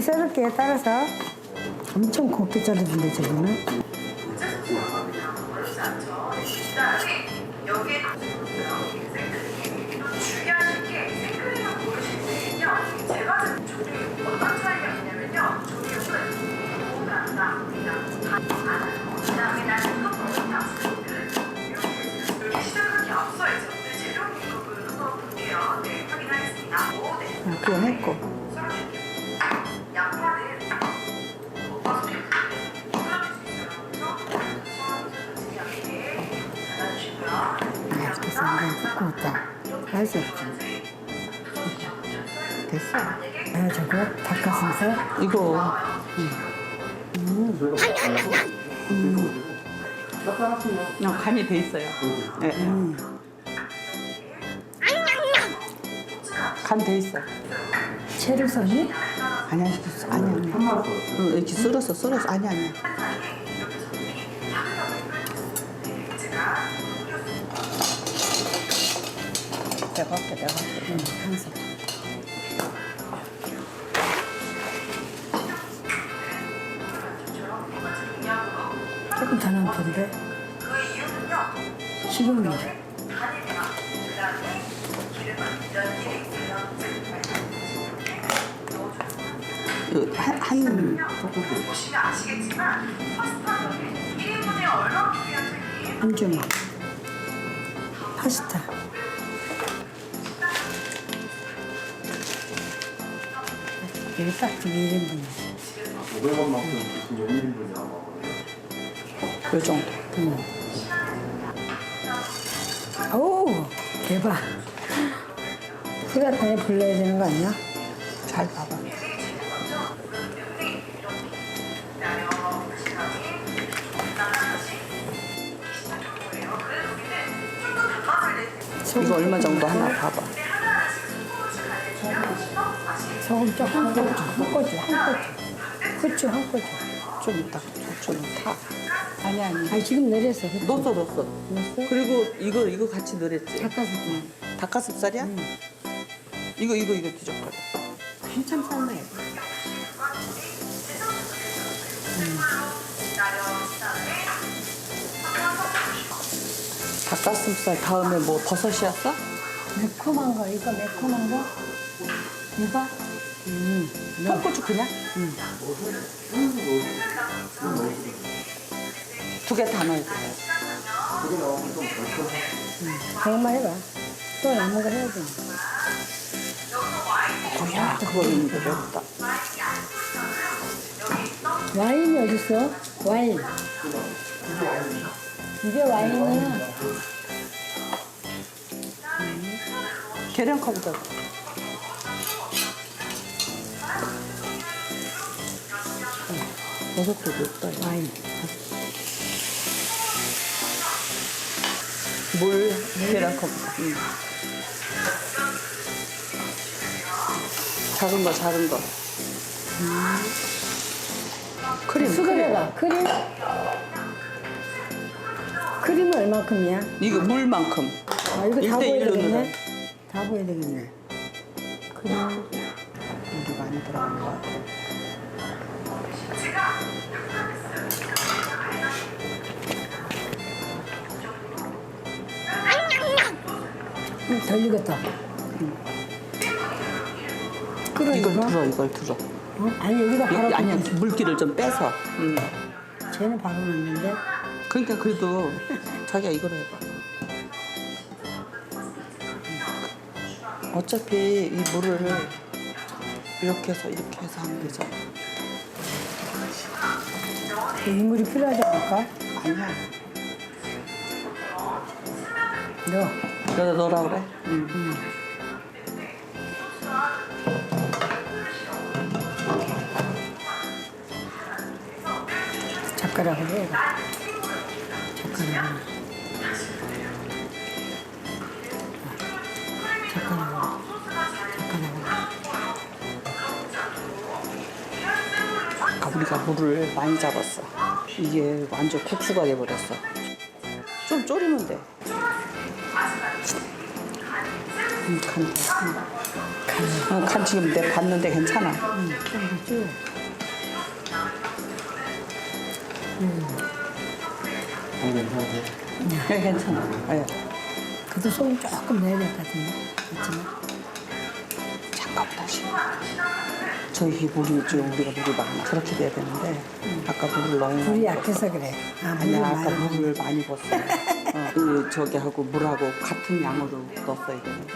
썰을 게 따라서 엄청 곱게 자르던데 저거는. 아, 그거 했고. 두꺼웠다. 할수 없지. 됐어. 아, 저거 닭가슴살? 이거 그냥 간이 돼 있어요. 네. 간돼 있어. 채를 써니? 아니야, 아니야, 아니야. 응, 이렇게 썰었어, 썰었어. 아니야, 아니야. 내가 할게, 내가 할게. 응, 한색. 조금 더. 식용유. 보시면 아시겠지만 파스타는 1인분에 얼마큼 요되 한 주먹. 파스타. 여기 딱 저기 1인분. 500원만큼 무슨 1인분이 나오거든요. 요 정도. 오, 대박. 프라이팬에 불러야 되는 거 아니야? 잘 봐봐. 이거 얼마 정도 하나 봐 봐. 소금 조금 한 꼬치, 한 꼬치. 후추 한 꼬치. 좀 이따 고추는 타. 아니, 아니. 아니, 지금 내렸어. 후추. 넣었어, 넣었어. 넣었어? 그리고 이거, 이거 같이 넣었지. 닭가슴살. 닭가슴살이야? 이거, 이거, 이거 뒤적거려. 한참 삶아야 돼. 닭가슴살 다음에 뭐 버섯이었어? 매콤한 거, 이거 매콤한 거? 이거? 음, 통고추 그냥? 두개 다 넣어야 돼. 그것만 해봐. 또 남은 거 해야 돼. 뭐야, 그거 있는데 맵다. 와인이 어딨어? 와인. 이게 와인이야. 계량컵보다. 버섯도 맵다. 와인. 물 계량컵보다. 응. 작은 거, 작은 거. 크림, 크림. 수그려봐. 크림? 크림은 얼마큼이야? 이거 물만큼. 아, 이거 다 일대 보여야 일로 되겠네. 다 보여야 되겠네. 크림. 물이 많이 들어간 것 같아. 음, 덜 익었다. 끓어 이걸 이거? 들어, 이걸 들어. 어? 아니 여기다 바로 여기 아니야, 끓여. 물기를 좀 빼서. 응. 쟤는 바로 넣는데 그러니까 그래도 자기가 이걸 해봐. 어차피 이 물을 이렇게 해서 이렇게 해서 하면 되잖아. 이물이 필요하지 않을까? 아니야. 넣어. 여기다 넣으라 그래. 응. 젓가락으로 해봐. 젓가락 우리가 물을 많이 잡았어. 이게 완전 국수가 돼버렸어. 좀 졸이면 돼. 음, 간. 응. 어, 간 지금 내 봤는데 괜찮아. 좀 쭉. 안? 네, 괜찮아. 예. 그래도 소금 조금 내야 될 것 같은데. 그렇지만. 잠깐 다시. 저희 물이 지금 우리가 물이 많아. 그렇게 돼야 되는데 아까 물을 너무 불이 약해서 그래. 아, 물이 아니야 아까 많이. 물을 많이 붓어. 어, 그 저기 하고 물하고 같은 양으로 넣었어야 되는데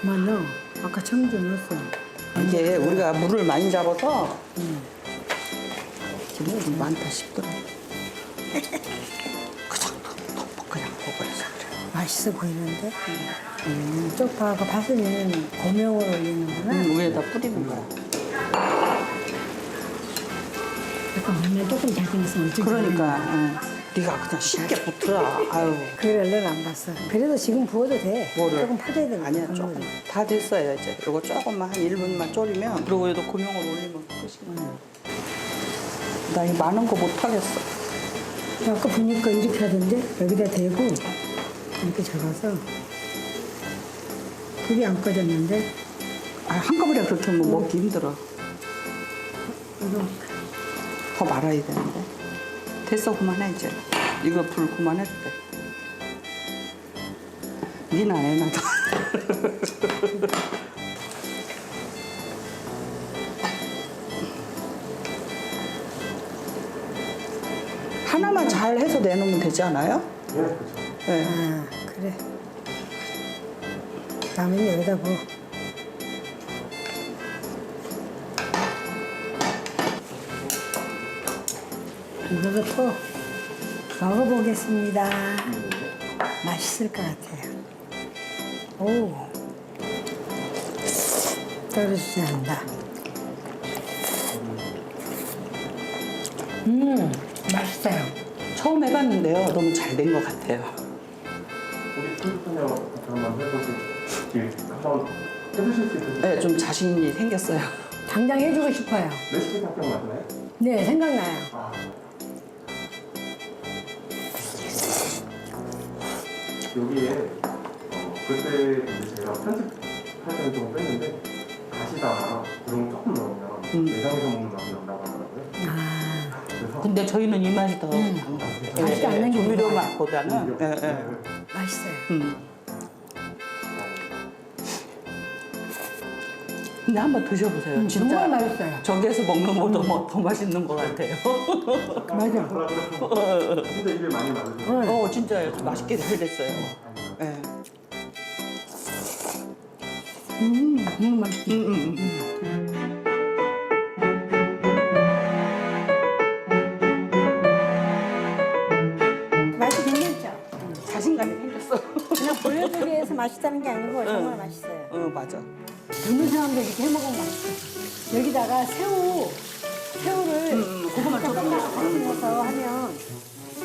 그만 넣어. 아까 청주 넣었어. 이게 우리가 물을 많이 잡아서 기름이 좀 많다 싶더라. 그 맛있어 보이는데? 음, 쪽파하고 파슬리는 고명으로 올리는구나. 음, 위에다 뿌리는 거야. 약간 몸에 조금 잘생겼어. 엄청 그러니까 어, 네가 그냥 쉽게 붙더라. 아유 그걸 얼른 안 봤어. 그래도 지금 부어도 돼. 뭐를? 조금 퍼져야 되니까. 아니야 조금 다 됐어요 이제. 이거 조금만 한 1분만 졸이면 그리고 얘도 고명으로 올리면 끝이야. 나 이 많은 거 못 하겠어. 아까 보니까 이렇게 하던데 여기다 대고 이렇게 잡아서 불이 안 꺼졌는데 아, 한꺼번에 그렇게 하면 먹기 힘들어. 이거 더 말아야 되는데. 됐어, 그만해, 이제. 이거 불 그만해도 돼. 니는 안 해놔도. 하나만 잘 해서 내놓으면 되지 않아요? 네, 그렇죠. 네. 아 그래. 다음엔 여기다 부어. 이거부터 먹어보겠습니다. 맛있을 것 같아요. 오, 떨어지지 않는다. 음, 맛있어요. 처음 해봤는데요. 너무 잘 된 것 같아요. 우리 친구분이랑 한번 해보고 길 한번 해주실 수 있으세요? 네, 좀 자신이 생겼어요. 당장 해주고 싶어요. 레시피 답변 맞나요? 네, 생각나요. 아. 여기에 어, 그때 이제 제가 편집할 때는 좀 뺐는데 가시다가 구름 조금 넣으면 매장에서 먹는 맛이 하더라고요. 근데 저희는 이 맛이 더 네, 맛이 안 나는 게 조미료. 맛보다는 예, 예. 네. 맛있어요. 음. 근데 한번 드셔보세요. 음, 진짜 정말 맛있어요. 저기에서 먹는 것보다 뭐더 맛있는 것 같아요. 맞아. 진짜 입에 많이 맞으세요. 어, 진짜요. 맛있게 잘 됐어요. 예. 음, 너무 맛있어. 음, 음, 음. 그냥 보여주기 위해서 맛있다는 게 아니고 정말 맛있어요. 어, 맞아. 젊은 사람들 이렇게 해 먹으면 맛있어. 여기다가 새우, 새우를 음, 고구마 조금. 같이 넣어서 하면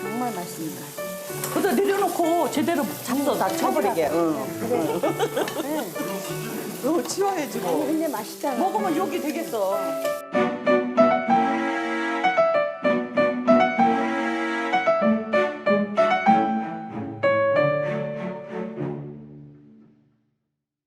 정말 맛있습니다. 그다 내려놓고 제대로 잡숴 다 쳐버리게. 응. 그래. 네. 너무 치워야지 뭐. 근데 맛있잖아. 먹으면 욕이 되겠어.